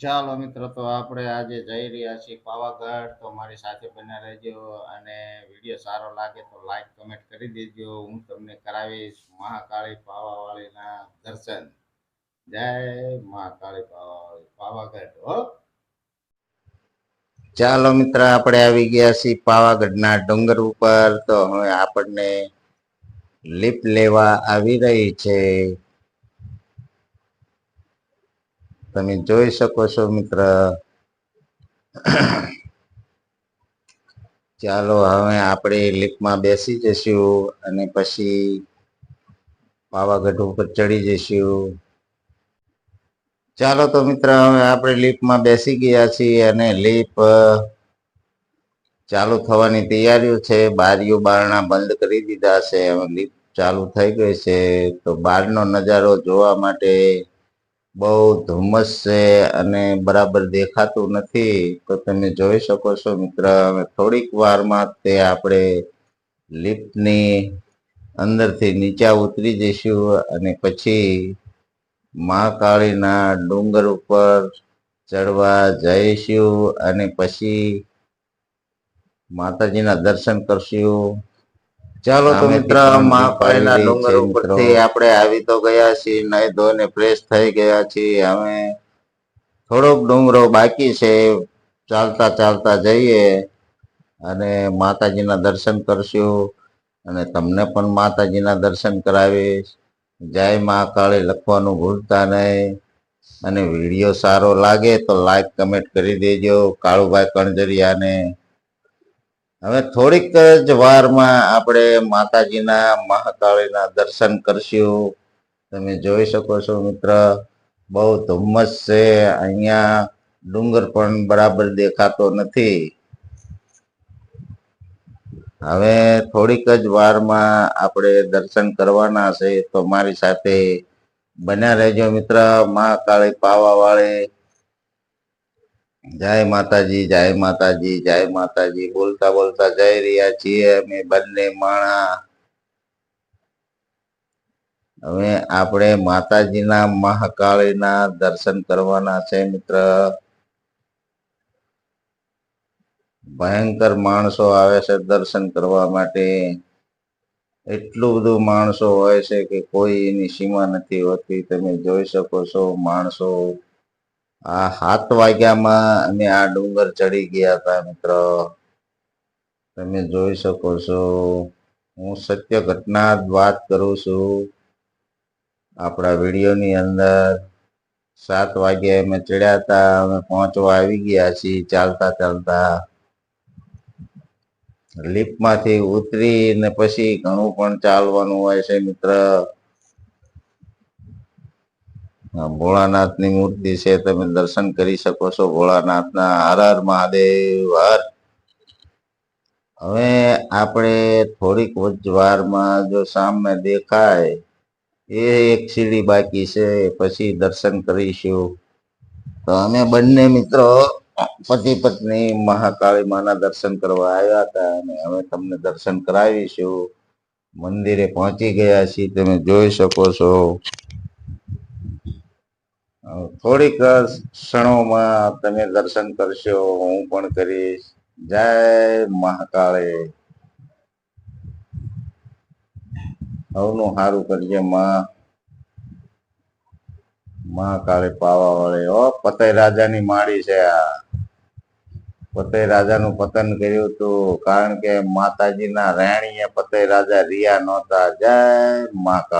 ચાલો મિત્રો, તો આપણે આજે જઈ રહ્યા છીએ પાવાગઢ. તો મારી સાથે બના રહેજો અને વીડિયો સારો લાગે તો લાઈક કમેન્ટ કરી દેજો. હું તમને કરાવીશ મહાકાળી પાવાવાળીના દર્શન. જય મહાકાળી પાવાવાળી, પાવાગઢ, હો. ચાલો મિત્ર, આપણે આવી ગયા છીએ પાવાગઢના ડુંગર ઉપર. તો હવે આપણને લિફ્ટ લેવા આવી રહી છે. તમે જોઈ શકો છો, મિત્ર. ચાલો, હવે આપણે લિફ્ટમાં બેસી જઈશું અને પછી પાવાગઢ ઉપર ચડી જઈશું. ચાલો તો, મિત્ર, હવે આપણે લિફ્ટમાં બેસી ગયા છીએ અને લિફ્ટ ચાલુ થવાની તૈયારીઓ છે. બારીઓ બારણા બંધ કરી દીધા છે. લિફ્ટ ચાલુ થઈ ગઈ છે. તો બહારનો નજારો જોવા માટે બહુ ધુમ્મસ છે અને બરાબર દેખાતું નથી. તો તમે જોઈ શકો છો મિત્ર થોડીક વારમાં તે આપણે લિફ્ટની અંદરથી નીચા ઉતરી જઈશું અને પછી મહાકાળીના ડુંગર ઉપર ચડવા જઈશું અને પછી માતાજીના દર્શન કરશું. ચાલો તો મિત્ર મહાકાળીના ડુંગર ઉપરથી આપણે આવી તો ગયા છીએ નહીં ધોઈને ફ્રેશ થઈ ગયા છીએ. અમે થોડોક ડુંગરો બાકી છે ચાલતા ચાલતા જઈએ અને માતાજીના દર્શન કરશું. અને તમને પણ માતાજીના દર્શન કરાવીશ. જય મહાકાળી લખવાનું ભૂલતા નહીં અને વીડિયો સારો લાગે તો લાઈક કમેન્ટ કરી દેજો. કાળુભાઈ કણજરિયાને હવે થોડીક જ વારમાં આપણે માતાજીના મહાકાળીના દર્શન કરશું. તમે જોઈ શકો છો મિત્ર, બહુ ધુમ્મસ છે. અહીંયા ડુંગર પણ બરાબર દેખાતો નથી. હવે થોડીક જ વારમાં આપણે દર્શન કરવાના છે. તો મારી સાથે બન્યા રહેજો મિત્ર, મહાકાળી પાવા વાળે જય માતાજી જય માતાજી જય માતાજી. બોલતા બોલતા જઈ રહ્યા છીએ અમે બંને માણા. હવે આપણે માતાજીના મહાકાળીના દર્શન કરવાના છે મિત્ર. ભયંકર માણસો આવે છે દર્શન કરવા માટે. એટલું બધું માણસો હોય છે કે કોઈ એની સીમા નથી હોતી. તમે જોઈ શકો છો માણસો આ સાત વાગ્યામાં અમે આ ડુંગર ચડી ગયા હતા મિત્રો. તમે જોઈ શકો છો. હું સત્ય ઘટના વાત કરું છું. આપણા વિડીયોની અંદર સાત વાગે અમે ચડ્યા હતા અમે પહોંચવા આવી ગયા છીએ ચાલતા ચાલતા. લિફ્ટમાંથી ઉતરી ને પછી ઘણું પણ ચાલવાનું હોય છે મિત્ર. ભોળાનાથની મૂર્તિ છે, તમે દર્શન કરી શકો છો. ભોળાનાથના હર હર મહાદેવ, હર. હવે આપણે થોડીક વારમાં જો સામે દેખાય, એ એક સીડી બાકી છે, પછી દર્શન કરીશું. તો અમે બંને મિત્રો પતિ પત્ની મહાકાળી માના દર્શન કરવા આવ્યા હતા અને હવે તમને દર્શન કરાવીશું. મંદિરે પહોંચી ગયા છીએ, તમે જોઈ શકો છો. થોડીક ક્ષણોમાં તમે દર્શન કરશો, હું પણ કરીશ. જય મહાકાળે. સૌનું સારું કરજે માં. મહાકાળી પાવા વળે ઓ પતય રાજાની માળી છે આ. પતય રાજાનું પતન કર્યું હતું કારણ કે માતાજીના રાણીએ પતય રાજા રિયા નહોતા. જય મહાકાળ.